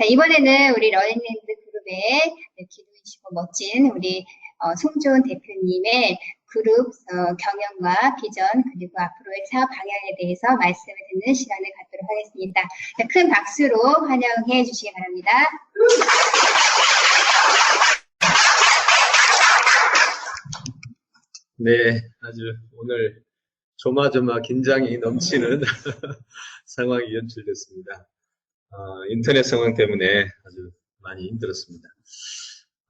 자, 이번에는 우리 러닝랜드 그룹의 기도이시고 멋진 우리 어, 송조은 대표님의 그룹 어, 경영과 비전 그리고 앞으로의 사업 방향에 대해서 말씀을 듣는 시간을 갖도록 하겠습니다. 자, 큰 박수로 환영해 주시기 바랍니다. 네, 아주 오늘 조마조마 긴장이 넘치는 상황이 연출됐습니다. 어, 인터넷 상황 때문에 아주 많이 힘들었습니다.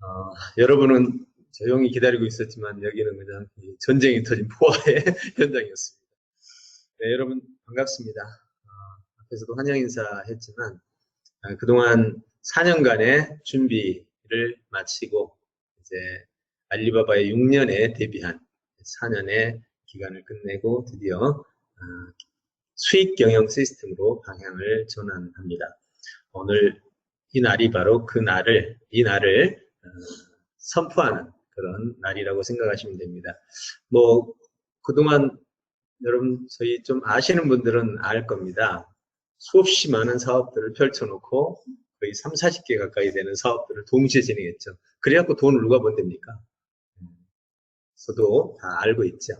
어, 여러분은 조용히 기다리고 있었지만 여기는 그냥 이 전쟁이 터진 포화의 현장이었습니다. 네, 여러분 반갑습니다. 어, 앞에서도 환영 인사했지만 아, 그동안 4년간의 준비를 마치고 이제 알리바바의 6년에 데뷔한 4년의 기간을 끝내고 드디어 어, 수익 경영 시스템으로 방향을 전환합니다. 오늘 이 날이 바로 그 날을 이 날을 어, 선포하는 그런 날이라고 생각하시면 됩니다. 뭐 그동안 여러분 저희 좀 아시는 분들은 알 겁니다. 수없이 많은 사업들을 펼쳐놓고 거의 3, 40개 가까이 되는 사업들을 동시에 진행했죠. 그래갖고 돈을 누가 번댑니까? 저도 다 알고 있죠.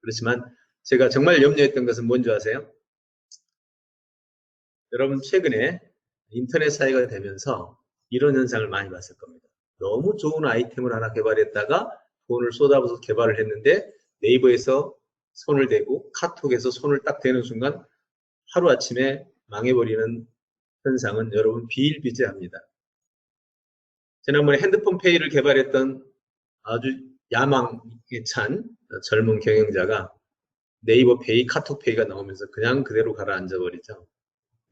그렇지만 제가 정말 염려했던 것은 뭔지 아세요? 여러분 최근에 인터넷 사회가 되면서 이런 현상을 많이 봤을 겁니다. 너무 좋은 아이템을 하나 개발했다가 돈을 쏟아부어서 개발을 했는데 네이버에서 손을 대고 카톡에서 손을 딱 대는 순간 하루아침에 망해버리는 현상은 여러분 비일비재합니다. 지난번에 핸드폰 페이를 개발했던 아주 야망에 찬 젊은 경영자가 네이버 페이, 카톡 페이가 나오면서 그냥 그대로 가라앉아 버리죠.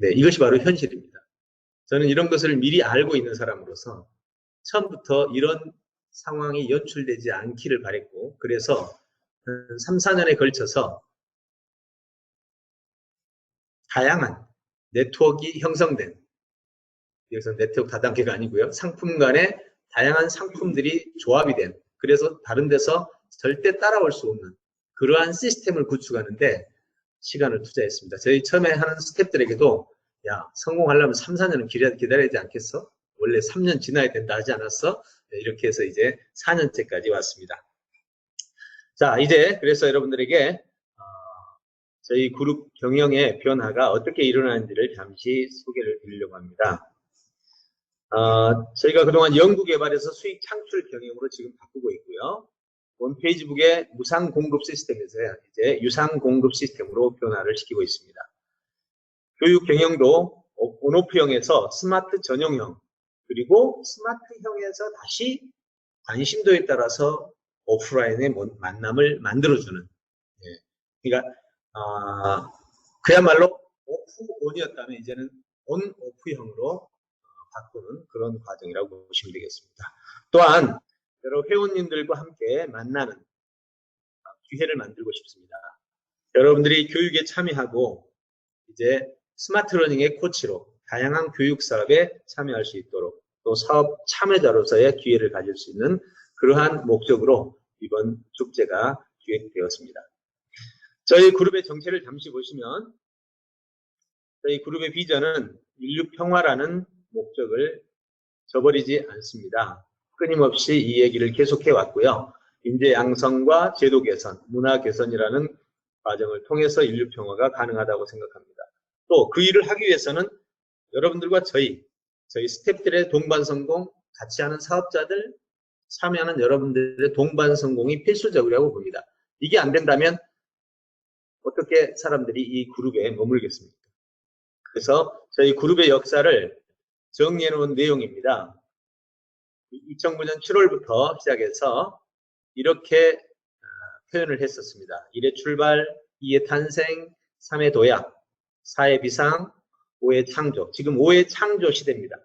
네, 이것이 바로 현실입니다. 저는 이런 것을 미리 알고 있는 사람으로서 처음부터 이런 상황이 연출되지 않기를 바랬고, 그래서 3, 4년에 걸쳐서 다양한 네트워크 형성된, 여기서 네트워크 다단계가 아니고요. 상품 간의 다양한 상품들이 조합이 된, 그래서 다른 데서 절대 따라올 수 없는 그러한 시스템을 구축하는데 시간을 투자했습니다. 저희 처음에 하는 스탭들에게도 야 성공하려면 3, 4년은 기다려야 되지 않겠어? 원래 3년 지나야 된다 하지 않았어? 네, 이렇게 해서 이제 4년째까지 왔습니다. 자 이제 그래서 여러분들에게 어, 저희 그룹 경영의 변화가 어떻게 일어나는지를 잠시 소개를 드리려고 합니다. 어, 저희가 그동안 연구 개발에서 수익 창출 경영으로 지금 바꾸고 있고요. 원 페이지북의 무상 공급 시스템에서 이제 유상 공급 시스템으로 변화를 시키고 있습니다. 교육 경영도 온오프형에서 스마트 전용형 그리고 스마트형에서 다시 관심도에 따라서 오프라인의 만남을 만들어주는 예. 그러니까 어, 그야말로 오프온이었다면 이제는 온오프형으로 바꾸는 그런 과정이라고 보시면 되겠습니다. 또한 여러 회원님들과 함께 만나는 기회를 만들고 싶습니다. 여러분들이 교육에 참여하고 이제 스마트 러닝의 코치로 다양한 교육 사업에 참여할 수 있도록 또 사업 참여자로서의 기회를 가질 수 있는 그러한 목적으로 이번 축제가 기획되었습니다. 저희 그룹의 정체를 잠시 보시면 저희 그룹의 비전은 인류 평화라는 목적을 저버리지 않습니다. 끊임없이 이 얘기를 계속해 왔고요. 인재 양성과 제도 개선, 문화 개선이라는 과정을 통해서 인류 평화가 가능하다고 생각합니다. 또 그 일을 하기 위해서는 여러분들과 저희, 저희 스탭들의 동반 성공, 같이 하는 사업자들, 참여하는 여러분들의 동반 성공이 필수적이라고 봅니다. 이게 안 된다면 어떻게 사람들이 이 그룹에 머물겠습니까? 그래서 저희 그룹의 역사를 정리해 놓은 내용입니다. 2009년 7월부터 시작해서 이렇게 어, 표현을 했었습니다. 1의 출발, 2의 탄생, 3의 도약, 4의 비상, 5의 창조. 지금 5의 창조 시대입니다.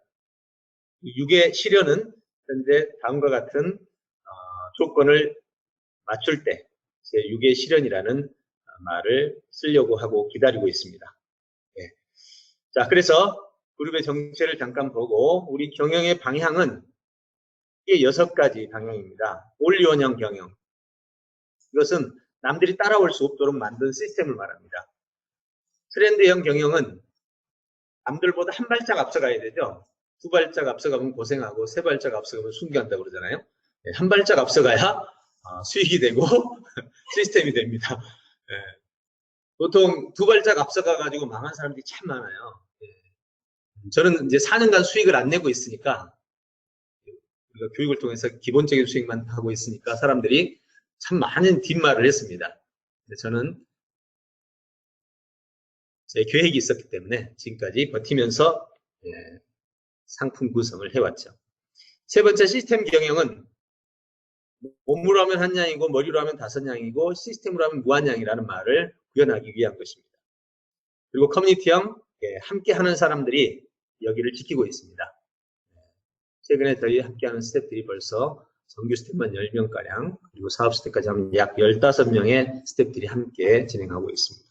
6의 실현은 현재 다음과 같은 어, 조건을 맞출 때 제 6의 실현이라는 어, 말을 쓰려고 하고 기다리고 있습니다. 네. 자, 그래서 그룹의 정체를 잠깐 보고 우리 경영의 방향은 이게 여섯 가지 방향입니다. 올리원형 경영. 이것은 남들이 따라올 수 없도록 만든 시스템을 말합니다. 트렌드형 경영은 남들보다 한 발짝 앞서가야 되죠. 두 발짝 앞서가면 고생하고 세 발짝 앞서가면 순기한다고 그러잖아요. 예, 한 발짝 앞서가야 아, 수익이 되고 시스템이 됩니다. 예. 보통 두 발짝 앞서가 가지고 망한 사람들이 참 많아요. 예. 저는 이제 4년간 수익을 안 내고 있으니까 우리가 교육을 통해서 기본적인 수익만 하고 있으니까 사람들이 참 많은 뒷말을 했습니다. 저는 제 계획이 있었기 때문에 지금까지 버티면서 예, 상품 구성을 해왔죠. 세 번째 시스템 경영은 몸으로 하면 한 양이고 머리로 하면 다섯 양이고 시스템으로 하면 무한 양이라는 말을 구현하기 위한 것입니다. 그리고 커뮤니티형 예, 함께 하는 사람들이 여기를 지키고 있습니다. 최근에 저희 함께하는 스태프들이 벌써 정규 스태프만 10명가량 그리고 사업 스태프까지 하면 약 15명의 스태프들이 함께 진행하고 있습니다.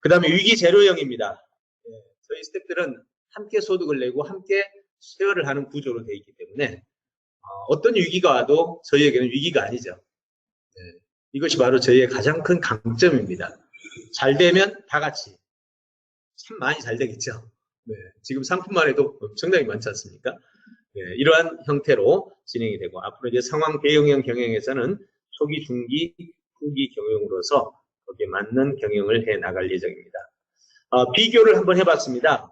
그 다음에 위기 제로형입니다. 예, 저희 스태프들은 함께 소득을 내고 함께 쉐어를 하는 구조로 되어 있기 때문에 어, 떤 위기가 와도 저희에게는 위기가 아니죠. 예, 이것이 바로 저희의 가장 큰 강점입니다. 잘 되면 다 같이 참 많이 잘 되겠죠. 네, 지금 상품만 해도 엄청나게 많지 않습니까? 네, 이러한 형태로 진행이 되고 앞으로 이제 상황 대응형 경영에서는 초기, 중기, 후기 경영으로서 거기에 맞는 경영을 해 나갈 예정입니다. 어, 비교를 한번 해봤습니다.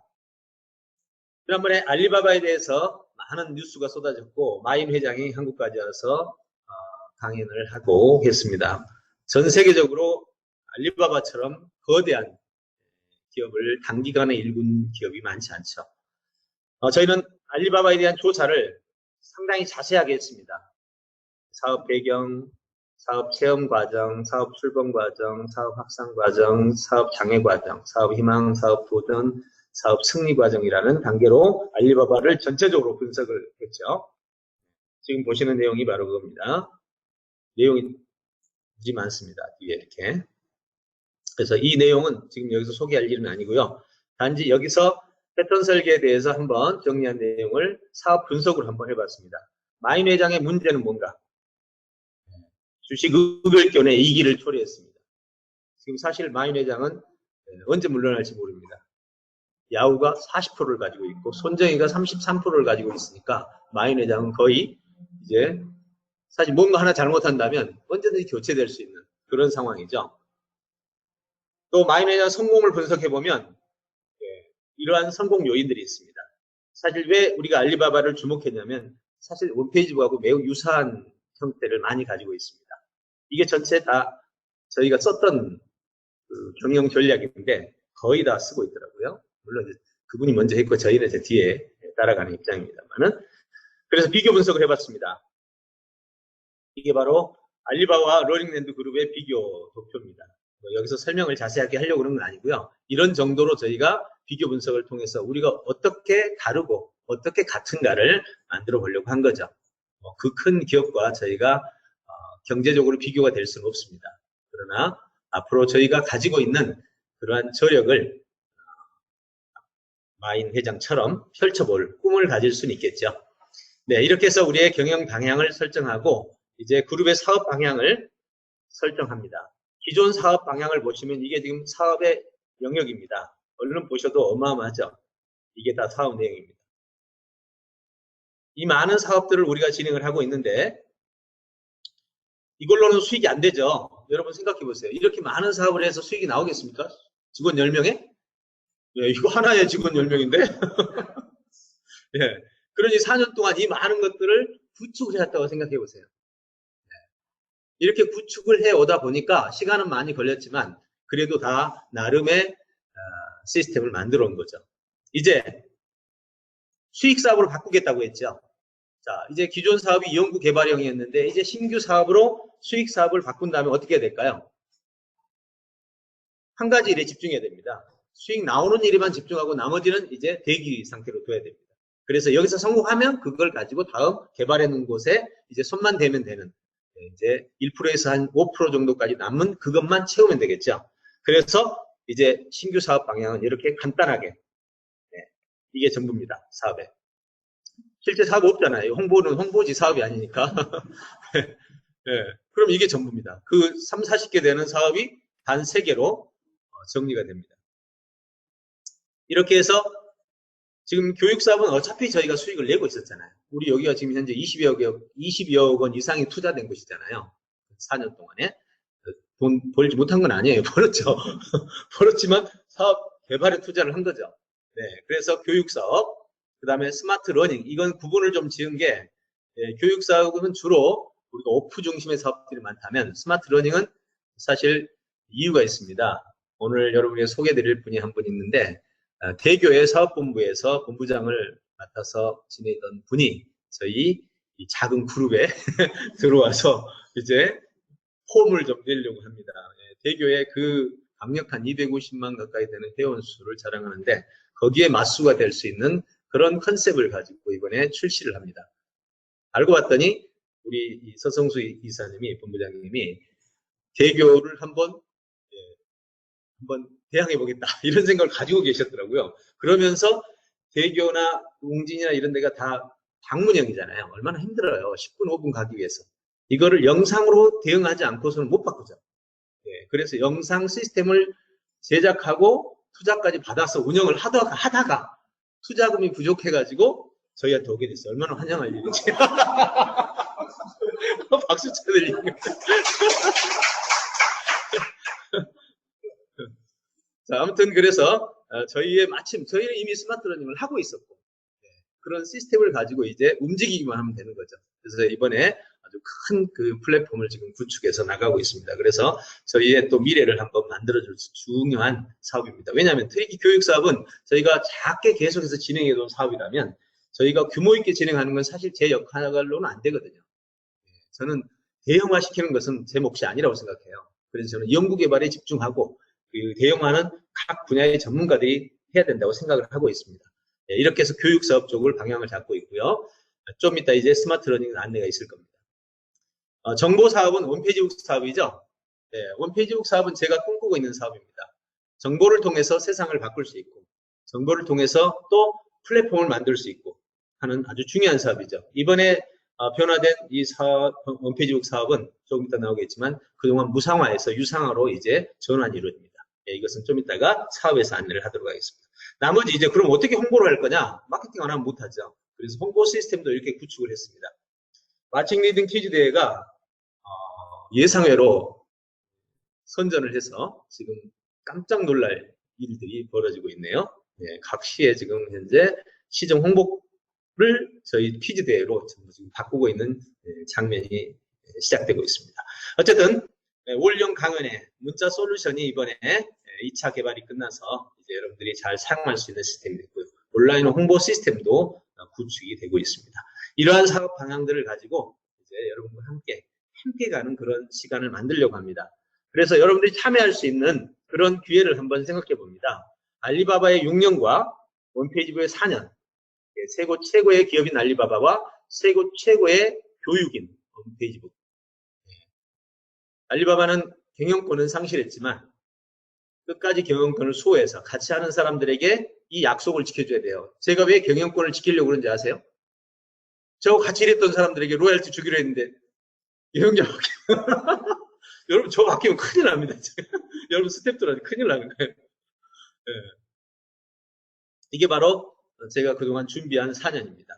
지난번에 알리바바에 대해서 많은 뉴스가 쏟아졌고 마임 회장이 한국까지 와서 어, 강연을 하고 했습니다. 전 세계적으로 알리바바처럼 거대한 기업을 단기간에 일군 기업이 많지 않죠. 어, 저희는 알리바바에 대한 조사를 상당히 자세하게 했습니다. 사업 배경, 사업 체험 과정, 사업 출범 과정, 사업 확산 과정, 사업 장애 과정, 사업 희망, 사업 도전, 사업 승리 과정이라는 단계로 알리바바를 전체적으로 분석을 했죠. 지금 보시는 내용이 바로 그겁니다. 내용이 무지 많습니다. 뒤에 이렇게. 그래서 이 내용은 지금 여기서 소개할 일은 아니고요. 단지 여기서 패턴 설계에 대해서 한번 정리한 내용을 사업 분석을 한번 해봤습니다. 마인 회장의 문제는 뭔가? 주식을 견해 이기를 초래했습니다. 지금 사실 마인 회장은 언제 물러날지 모릅니다. 야후가 40%를 가지고 있고 손정희가 33%를 가지고 있으니까 마인 회장은 거의 이제 사실 뭔가 하나 잘못한다면 언제든지 교체될 수 있는 그런 상황이죠. 또 마인 회장 성공을 분석해 보면 이러한 성공 요인들이 있습니다. 사실 왜 우리가 알리바바를 주목했냐면 사실 홈페이지하고 매우 유사한 형태를 많이 가지고 있습니다. 이게 전체 다 저희가 썼던 그 경영 전략인데 거의 다 쓰고 있더라고요. 물론 그분이 먼저 했고 저희는 이제 뒤에 따라가는 입장입니다만은 그래서 비교 분석을 해봤습니다. 이게 바로 알리바와 러닝랜드 그룹의 비교 도표입니다. 뭐 여기서 설명을 자세하게 하려고 그런 건 아니고요. 이런 정도로 저희가 비교 분석을 통해서 우리가 어떻게 다르고 어떻게 같은가를 만들어 보려고 한 거죠. 뭐그큰 기업과 저희가 어, 경제적으로 비교가 될 수는 없습니다. 그러나 앞으로 저희가 가지고 있는 그러한 저력을 어, 마인 회장처럼 펼쳐볼 꿈을 가질 수는 있겠죠. 네, 이렇게 해서 우리의 경영 방향을 설정하고 이제 그룹의 사업 방향을 설정합니다. 기존 사업 방향을 보시면 이게 지금 사업의 영역입니다. 얼른 보셔도 어마어마하죠. 이게 다 사업 내용입니다. 이 많은 사업들을 우리가 진행을 하고 있는데 이걸로는 수익이 안 되죠. 여러분 생각해 보세요. 이렇게 많은 사업을 해서 수익이 나오겠습니까? 직원 10명에? 예, 이거 하나에 직원 10명인데? 예. 그러니 4년 동안 이 많은 것들을 구축을 해왔다고 생각해 보세요. 예. 이렇게 구축을 해 오다 보니까 시간은 많이 걸렸지만 그래도 다 나름의 시스템을 만들어 온 거죠. 이제 수익 사업으로 바꾸겠다고 했죠. 자, 이제 기존 사업이 연구 개발형이었는데 이제 신규 사업으로 수익 사업을 바꾼 다음에 어떻게 될까요? 한 가지 일에 집중해야 됩니다. 수익 나오는 일에만 집중하고 나머지는 이제 대기 상태로 둬야 됩니다. 그래서 여기서 성공하면 그걸 가지고 다음 개발해 놓은 곳에 이제 손만 대면 되는 네, 이제 1%에서 한 5% 정도까지 남은 그것만 채우면 되겠죠. 그래서 이제 신규 사업 방향은 이렇게 간단하게 네, 이게 전부입니다. 사업에. 실제 사업 없잖아요. 홍보는 홍보지 사업이 아니니까. 네, 그럼 이게 전부입니다. 그 3, 40개 되는 사업이 단 3개로 어, 정리가 됩니다. 이렇게 해서 지금 교육사업은 어차피 저희가 수익을 내고 있었잖아요. 우리 여기가 지금 현재 20여 억, 20여억 원 이상이 투자된 곳이잖아요. 4년 동안에. 돈 벌지 못한 건 아니에요. 벌었죠. 벌었지만 사업 개발에 투자를 한 거죠. 네. 그래서 교육사업, 그 다음에 스마트 러닝. 이건 구분을 좀 지은 게, 예, 교육사업은 주로 우리가 오프 중심의 사업들이 많다면 스마트 러닝은 사실 이유가 있습니다. 오늘 여러분에게 소개드릴 분이 한 분 있는데, 아, 대교의 사업본부에서 본부장을 맡아서 지내던 분이 저희 이 작은 그룹에 들어와서 이제 폼을 좀 내려고 합니다. 예, 대교의 그 강력한 250만 가까이 되는 회원 수를 자랑하는데 거기에 맞수가 될 수 있는 그런 컨셉을 가지고 이번에 출시를 합니다. 알고 봤더니 우리 이 서성수 이사님이 본부장님이 대교를 한번 예, 한번 대항해 보겠다 이런 생각을 가지고 계셨더라고요. 그러면서 대교나 웅진이나 이런 데가 다 방문형이잖아요. 얼마나 힘들어요. 10분, 5분 가기 위해서. 이거를 영상으로 대응하지 않고서는 못 바꾸죠. 예, 그래서 영상 시스템을 제작하고 투자까지 받아서 운영을 하다가, 하다가 투자금이 부족해가지고 저희한테 오게 됐어요. 얼마나 환영할 일인지. 박수 쳐드리는 거예요. 자, 아무튼 그래서 어, 저희의 마침 저희는 이미 스마트 러닝을 하고 있었고 예, 그런 시스템을 가지고 이제 움직이기만 하면 되는 거죠. 그래서 이번에 아주 큰 그 플랫폼을 지금 구축해서 나가고 있습니다. 그래서 저희의 또 미래를 한번 만들어줄 수 중요한 사업입니다. 왜냐하면 트리키 교육 사업은 저희가 작게 계속해서 진행해온 사업이라면 저희가 규모 있게 진행하는 건 사실 제 역할로는 안 되거든요. 예, 저는 대형화 시키는 것은 제 몫이 아니라고 생각해요. 그래서 저는 연구 개발에 집중하고 그 대형화는 각 분야의 전문가들이 해야 된다고 생각을 하고 있습니다. 예, 이렇게 해서 교육 사업 쪽을 방향을 잡고 있고요. 좀 이따 이제 스마트 러닝 안내가 있을 겁니다. 어, 정보 사업은 원페이지북 사업이죠. 예, 원페이지북 사업은 제가 꿈꾸고 있는 사업입니다. 정보를 통해서 세상을 바꿀 수 있고, 정보를 통해서 또 플랫폼을 만들 수 있고 하는 아주 중요한 사업이죠. 이번에 어, 변화된 이 사업, 원페이지북 사업은 조금 이따 나오겠지만 그동안 무상화에서 유상화로 이제 전환이 이루어집니다. 예, 이것은 좀 이따가 사업에서 안내를 하도록 하겠습니다. 나머지 이제 그럼 어떻게 홍보를 할 거냐? 마케팅 안 하면 못하죠. 그래서 홍보 시스템도 이렇게 구축을 했습니다. 마칭 리딩 퀴즈 대회가 어, 예상외로 선전을 해서 지금 깜짝 놀랄 일들이 벌어지고 있네요. 예, 각 시에 지금 현재 시정 홍보를 저희 퀴즈 대회로 지금 바꾸고 있는 예, 장면이 예, 시작되고 있습니다. 어쨌든 예, 올영 강연의 문자 솔루션이 이번에 2차 개발이 끝나서 이제 여러분들이 잘 사용할 수 있는 시스템이 됐고요. 온라인 홍보 시스템도 어, 구축이 되고 있습니다. 이러한 사업 방향들을 가지고 이제 여러분과 함께 함께 가는 그런 시간을 만들려고 합니다. 그래서 여러분들이 참여할 수 있는 그런 기회를 한번 생각해 봅니다. 알리바바의 6년과 원페이지부의 4년, 최고, 최고의 기업인 알리바바와 최고, 최고의 교육인 원페이지북. 알리바바는 경영권은 상실했지만 끝까지 경영권을 수호해서 같이 하는 사람들에게 이 약속을 지켜줘야 돼요. 제가 왜 경영권을 지키려고 그런지 아세요? 저 같이 일했던 사람들에게 로얄티 주기로 했는데 이형제 바뀌면 여러분 저 바뀌면 큰일 납니다. 여러분 스탭들한테 큰일 나는 거예요. 네. 이게 바로 제가 그동안 준비한 4년입니다.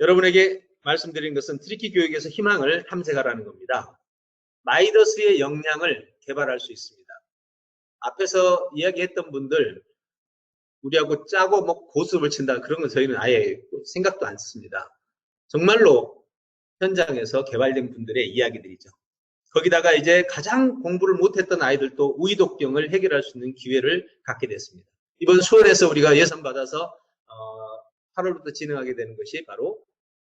여러분에게 말씀드린 것은 트리키 교육에서 희망을 탐색하라는 겁니다. 마이더스의 역량을 개발할 수 있습니다. 앞에서 이야기했던 분들 우리하고 짜고 뭐 고습을 친다 그런 건 저희는 아예 생각도 안 씁니다. 정말로 현장에서 개발된 분들의 이야기들이죠. 거기다가 이제 가장 공부를 못했던 아이들도 우이독경을 해결할 수 있는 기회를 갖게 됐습니다. 이번 수원에서 우리가 예산 받아서 어, 8월부터 진행하게 되는 것이 바로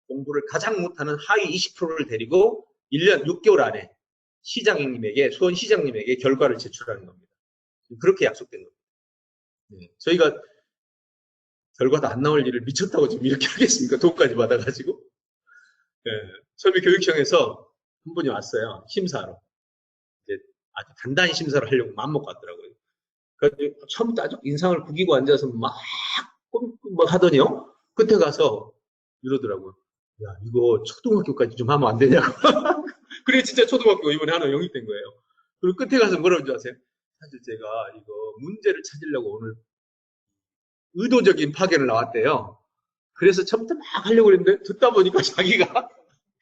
공부를 가장 못하는 하위 20%를 데리고 1년 6개월 안에 시장님에게 수원 시장님에게 결과를 제출하는 겁니다. 그렇게 약속된 겁니다. 네, 저희가 결과도 안 나올 일을 미쳤다고 지금 이렇게 하겠습니까? 돈까지 받아가지고. 네, 처음에 교육청에서 한 분이 왔어요. 심사로. 이제 아주 간단히 심사를 하려고 마음먹고 왔더라고요. 그래서 처음부터 아주 인상을 구기고 앉아서 막, 막 하더니요. 끝에 가서 이러더라고요. 야, 이거 초등학교까지 좀 하면 안 되냐고. 그래, 진짜 초등학교 이번에 하나 영입된 거예요. 그리고 끝에 가서 뭐라고 줄 아세요? 사실 제가 이거 문제를 찾으려고 오늘 의도적인 파견을 나왔대요. 그래서 처음부터 막 하려고 그랬는데 듣다 보니까 자기가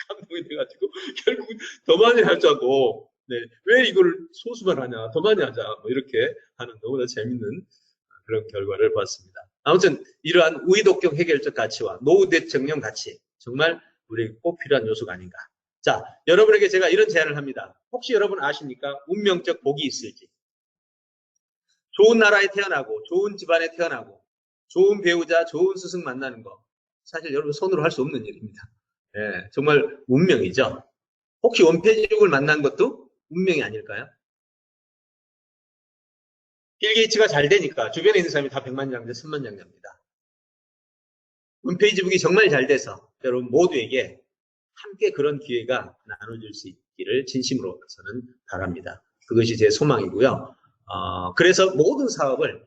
감동이 돼가지고 결국 더 많이 하자고 네, 왜 이걸 소수만 하냐 더 많이 하자 뭐 이렇게 하는 너무나 재밌는 그런 결과를 봤습니다. 아무튼 이러한 우이독경 해결적 가치와 노후 대청령 가치 정말 우리에게 꼭 필요한 요소가 아닌가. 자, 여러분에게 제가 이런 제안을 합니다. 혹시 여러분 아십니까? 운명적 복이 있을지. 좋은 나라에 태어나고 좋은 집안에 태어나고 좋은 배우자, 좋은 스승 만나는 거 사실 여러분 손으로 할 수 없는 일입니다. 예, 정말 운명이죠. 혹시 원폐지국을 만난 것도 운명이 아닐까요? 빌 게이츠가 잘 되니까 주변에 있는 사람이 다 백만장자, 천만장자입니다. 원페이지북이 정말 잘 돼서 여러분 모두에게 함께 그런 기회가 나눠질 수 있기를 진심으로 저는 바랍니다. 그것이 제 소망이고요. 어, 그래서 모든 사업을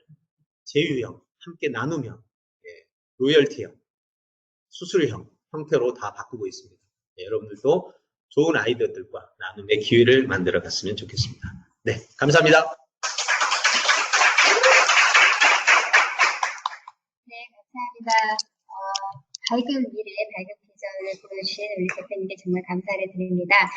제휴형, 함께 나누며, 예, 로열티형, 수수료형 형태로 다 바꾸고 있습니다. 예, 여러분들도 좋은 아이디어들과 나눔의 기회를 만들어 갔으면 좋겠습니다. 네, 감사합니다. 네, 감사합니다. 어, 밝은 미래, 밝은 비전을 보여주신 우리 대표님께 정말 감사를 드립니다.